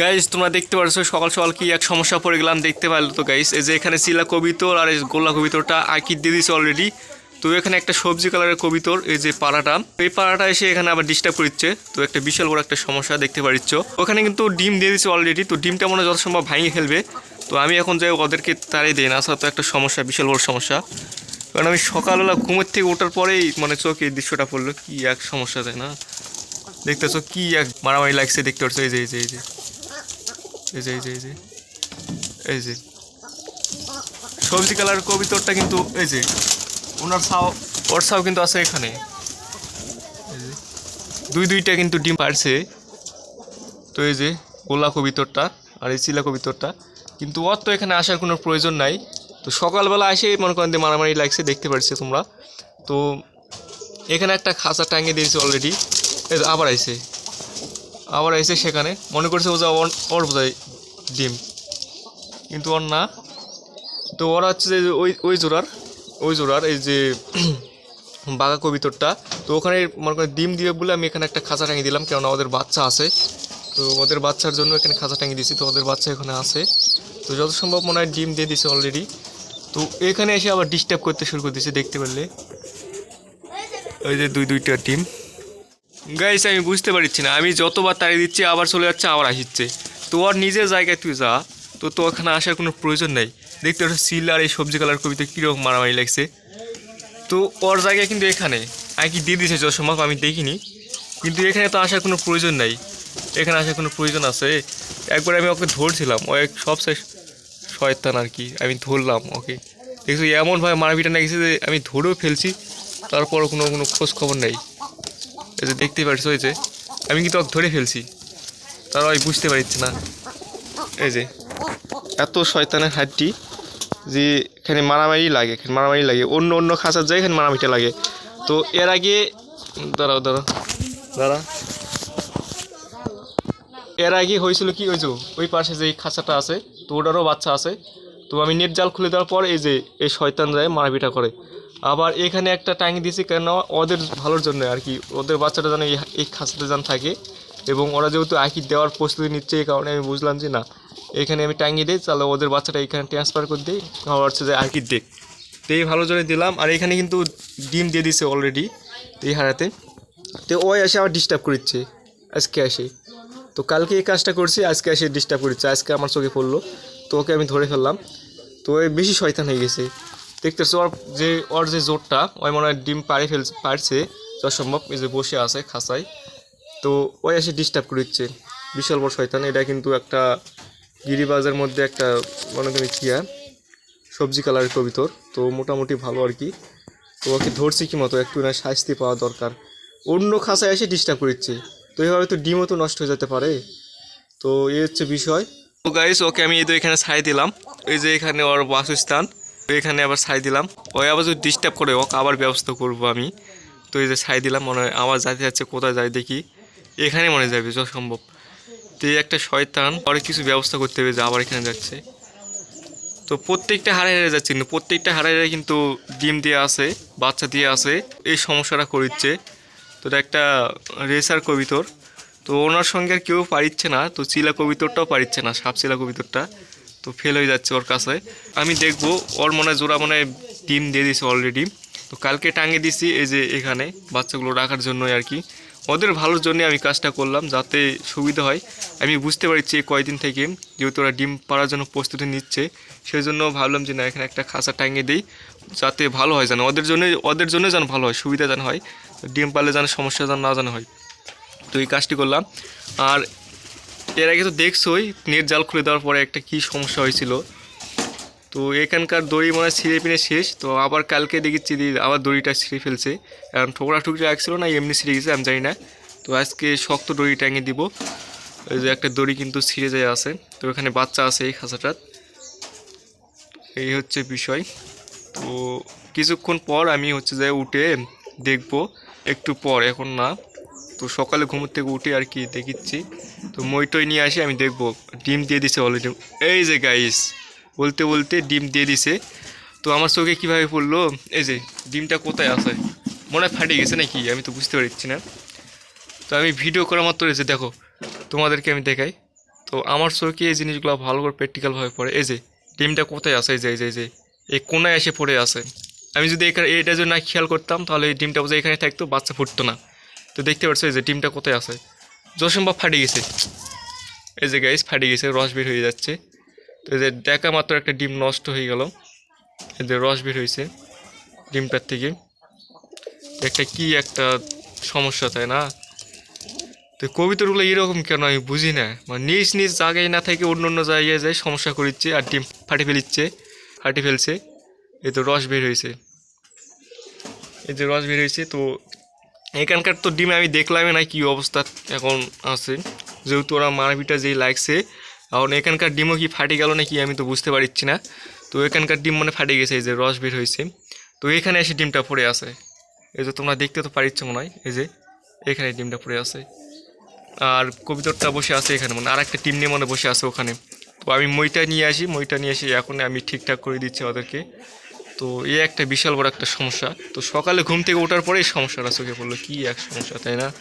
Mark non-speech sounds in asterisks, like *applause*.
Guys তোমরা দেখতে পারছ, সকাল সকাল কি এক সমস্যা পড়ে গেলাম, দেখতে পারল তো গাইস এই যে এখানে চিলা কবিতর আর এই গোল্লা কবিতরটা আঁকি দিয়ে দিয়েছে অলরেডি তো এখানে একটা সবজি কালারের কবিতর, এই যে পাড়াটা। এই পাড়াটা এসে এখানে আবার ডিস্টার্ব করছে তো একটা বিশাল বড় একটা সমস্যা দেখতে পারিচ্ছ। ওখানে কিন্তু ডিম দিয়ে দিয়েছে অলরেডি তো ডিমটা মনে যত সম্ভব ভাঙিয়ে ফেলবে। তো আমি এখন যাই ওদেরকে তাড়িয়ে দিই না আসলে তো একটা সমস্যা, বিশাল বড় সমস্যা। কারণ আমি সকালবেলা ঘুমের থেকে ওঠার পরেই মানে চোখে এই দৃশ্যটা পড়ল, কি এক সমস্যা তাই না? দেখতেছো কি এক মারামারি লাগছে দেখতে পাচ্ছ এই যে এই যে এই যে। এই এই এই এই যে। সবজি কালার কবিতরটা কিন্তু এই যে, ওনার ছাও ওর ছাও কিন্তু আছে এখানে। দুই দুইটা কিন্তু ডিম পারছে। তো এই যে, গোলা কবিতরটা আর এই চিলা কবিতরটা। কিন্তু ওর তো এখানে আসার কোনো প্রয়োজন নাই। তো সকালবেলা এসে মনে করেন যে মারামারি লাগছে, দেখতে পারছি তোমরা। তো এখানে একটা খাঁচা টাঙিয়ে দিয়েছে অলরেডি আবার আইছে। আবার এসে সেখানে। মনে করছে ও যা ওর বোধহয় ডিম। কিন্তু ওর না। তো ওরা হচ্ছে যে ওই ওই জোড়ার ওই জোড়ার এই যে *clears throat* বাঘা কবিতরটা। তো ওখানে মনে করেন ডিম দিবে বলে আমি এখানে একটা খাঁচা টাঙিয়ে দিলাম, কেননা ওদের বাচ্চা আছে। তো ওদের বাচ্চার জন্য এখানে খাঁচা টাঙিয়ে দিয়েছি, তো ওদের বাচ্চা এখানে আছে। তো যত সম্ভব মনে হয় ডিম দিয়ে দিছে অলরেডি তো এখানে এসে আবার ডিস্টার্ব করতে শুরু করে দিয়েছে দেখতে পারলে। ওই যে দুই দুইটা ডিম। গাইস আমি বুঝতে পারছি না। আমি যতবার তাড়িয়ে দিচ্ছি, আবার চলে যাচ্ছে, আবার আসছে তো ওর নিজের জায়গায় তুই যা। তো তো ওখানে আসার কোনো প্রয়োজন নেই। দেখতে ওটা সিল আর এই সবজি কালার কবিতে কীরকম মারামারি লাগছে। তো ওর জায়গায় কিন্তু এখানে। আমি কি দিয়ে দিয়েছে সম্ভব আমি দেখিনি। কিন্তু এখানে তো আসার কোনো প্রয়োজন নাই। এখানে আসার কোনো প্রয়োজন আছে। একবার আমি ওকে ধরছিলাম। ও এক সব শেষ। শয়তান আর কি। আমি ধরলাম ওকে। দেখছি, এমনভাবে মারাপিটা না গেছে যে আমি ধরেও ফেলছি। তারপরও কোনো কোনো খোঁজ খবর নেই। এই যে দেখতেই পারছ, এই যে। আমি কিন্তু ওকে ধরে ফেলছি। তারা ওই বুঝতে পারছি না। এই যে। এত শয়তানের হাড্ডি যে এখানে মারামারি লাগে, এখানে মারামারি লাগে। অন্য অন্য খাঁচার যায় এখানে মারামারিটা লাগে। তো এর আগে দাঁড়াও দাঁড়াও। দাঁড়া। এর আগে হয়েছিল কি, ওই যে ওই পাশে যে খাঁচাটা আছে, তো ওটারও বাচ্চা আছে। তো আমি নেট জাল খুলে দেওয়ার পর এই যে এই শয়তান যায় মারপিটা করে। আবার এখানে একটা টাঙি দিয়েছি কেন ওদের ভালোর জন্য আর কি। ওদের বাচ্চাটা যেন এই- খাঁচাতে যেন থাকে এবং ওরা যেহেতু আঁকি দেওয়ার প্রস্তুতি নিচ্ছে এই কারণে আমি বুঝলাম যে না, এখানে আমি টাঙিয়ে দিই, তাহলে ওদের বাচ্চাটা এখানে ট্রান্সফার করে দিই আমার হচ্ছে যে আঁকি দেখ তো এই ভালো জন্য দিলাম। আর এখানে কিন্তু ডিম দিয়ে দিছে অলরেডি এই হারাতে তো ওই এসে আবার ডিস্টার্ব করছে আজকে আসে তো কালকে এই কাজটা করছি, আজকে এসে ডিস্টার্ব করছে আজকে আমার চোখে পড়ল। তো ওকে আমি ধরে ফেললাম। তো ওই বেশি শয়তান হয়ে গেছে। দেখতেছো ওর যে ওর যে জোরটা ওই মনে হয় ডিম পাড়ে ফেল পারছে যত সম্ভব, এই যে বসে আছে, খাঁচায়। তো ওই এসে ডিস্টার্ব করে দিচ্ছে। বিশাল বড় শয়তান, এটা কিন্তু একটা গিরিবাজের মধ্যে একটা, মনে করি কিয়া সবজি কালারের কবিতর। তো মোটামুটি ভালো আর কি। তো ওকে ধরছি কি মতো, একটু না শাস্তি পাওয়া দরকার। অন্য খাঁচায় এসে ডিস্টার্ব করছে তো এইভাবে তো ডিমও তো নষ্ট হয়ে যেতে পারে। তো এই হচ্ছে বিষয়। তো গাইস ওকে আমি এই তো এখানে ছাই দিলাম। এই যে এখানে ওর বাসস্থান এখানে আবার ছাই দিলাম। ওই আবার যদি ডিস্টার্ব করে, ওকে আবার ব্যবস্থা করব আমি। তো এই যে ছাই দিলাম, মনে হয় আমার যাতে যাচ্ছে, কোথায় যায় দেখি। এখানে মনে যাবে, যত সম্ভব। তো এই একটা শয়তান, পরে কিছু ব্যবস্থা করতে হবে যে আবার এখানে যাচ্ছে। তো প্রত্যেকটা হারে হারে যাচ্ছে, কিন্তু প্রত্যেকটা হারে হারে কিন্তু ডিম দিয়ে আছে বাচ্চা দিয়ে আছে এই সমস্যাটা করিচ্ছে। তো একটা রেসার কবিতর তো ওনার সঙ্গে আর কেউ পারিচ্ছে না, তো চিলা কবিতরটাও পারিচ্ছে না, সাপ চিলা কবিতরটা। তো ফেল হয়ে যাচ্ছে ওর কাছে। আমি দেখব, ওর মনে হয় জোড়া মনে ডিম দিয়ে দিয়েছে অলরেডি তো কালকে টাঙিয়ে দিছি এই যে এখানে বাচ্চাগুলো রাখার জন্যই আর কি। ওদের ভালোর জন্য আমি কাজটা করলাম, যাতে সুবিধা হয়। আমি বুঝতে পারছি এই কয়দিন থেকে, যেহেতু ওরা ডিম পাড়ার জন্য প্রস্তুতি নিচ্ছে সেই জন্য ভাবলাম যে না, এখানে একটা খাঁচা টাঙিয়ে দিই, যাতে ভালো হয় যেন। ওদের জন্য ওদের জন্য যেন ভালো হয়, সুবিধা যেন হয়। ডিম পারলে যেন সমস্যা যেন না যেন হয়। তো এই কাজটি করলাম। আর এর আগে তো দেখছোই, নেট জাল খুলে দেওয়ার পরে একটা কি সমস্যা হয়েছিল। তো এখানকার দড়ি মানে ছিঁড়ে পিনে শেষ, তো আবার কালকে দেখেছি আবার দড়িটা ছিঁড়ে ফেলছে। কারণ ঠোকরা টুকরি রাখছিল না, এমনি ছিঁড়ে গেছে, আমি জানি না। তো আজকে শক্ত দড়ি টাঙিয়ে দিব। ওই যে একটা দড়ি কিন্তু ছিঁড়ে যায় আছে, তো এখানে বাচ্চা আছে এই খাঁচাটার। এই হচ্ছে বিষয়। তো কিছুক্ষণ পর আমি হচ্ছে যে উঠে দেখব, একটু পর, এখন না। তো সকালে ঘুমোর থেকে উঠে আর কি দেখিচ্ছি। তো মইটই নিয়ে আসি, আমি দেখব, ডিম দিয়ে দিছে অলরেডি এই যে গাইস বলতে বলতে ডিম দিয়ে দিছে। তো আমার চোখে কীভাবে পড়ল? এই যে, ডিমটা কোথায় আছে? মনে হয় ফাটে গেছে নাকি? আমি তো বুঝতে পারছি না। তো আমি ভিডিও করা মাত্র এসে দেখো, তোমাদেরকে আমি দেখাই। তো আমার চোখে এই জিনিসগুলো ভালো করে প্র্যাকটিক্যালভাবে পড়ে। এই যে, ডিমটা কোথায় আছে? এই যে এই যে এই যে, এই কোনায় এসে পড়ে আছে। আমি যদি এখানে এটা যদি না খেয়াল করতাম, তাহলে এই ডিমটা বোঝা এখানে থাকতো, বাচ্চা ফুটতো না। তো দেখতে পাচ্ছ এই যে ডিমটা কোথায় আছে? যশম্ভব ফাটে গেছে। এই যে গাইস ফাটে গেছে, রস বের হয়ে যাচ্ছে। তো এই যে দেখা মাত্র একটা ডিম নষ্ট হয়ে গেল। এই যে রস বের হয়েছে ডিমটার থেকে। একটা কি একটা সমস্যা তাই না? তো কবিতাগুলো এরকম কেন আমি বুঝি না। মানে নিজ নিজ জায়গায় না থেকে অন্য অন্য জায়গায় যায় সমস্যা করিচ্ছে আর ডিম ফাটে ফেলিচ্ছে, ফাটে ফেলছে। এই তো রস বের হয়েছে। এই যে রস বের হয়েছে, তো এখানকার তো ডিমে আমি দেখলামই না কি অবস্থা এখন আছে। যেহেতু ওরা মারপিটা যেই লাগছে, এখন এখানকার ডিমও কি ফাটে গেল নাকি আমি তো বুঝতে পারছি না। তো এখানকার ডিম মানে ফাটে গেছে, এই যে রস বের হয়েছে। তো এখানে এসে ডিমটা পড়ে আছে। এই যে তোমরা দেখতে তো পারিচ্ছ মনে হয়, এই যে এখানে ডিমটা পড়ে আছে। আর কবিতরটা বসে আছে এখানে মানে আর একটা টিম নিয়ে মনে বসে আছে ওখানে। তো আমি মইটা নিয়ে আসি, মইটা নিয়ে এসে এখন আমি ঠিকঠাক করে দিচ্ছি ওদেরকে। তো এ একটা বিশাল বড় একটা সমস্যা। তো সকালে ঘুম থেকে ওঠার পরেই সমস্যাটা চোখে পড়ল। কি এক সমস্যা, তাই না?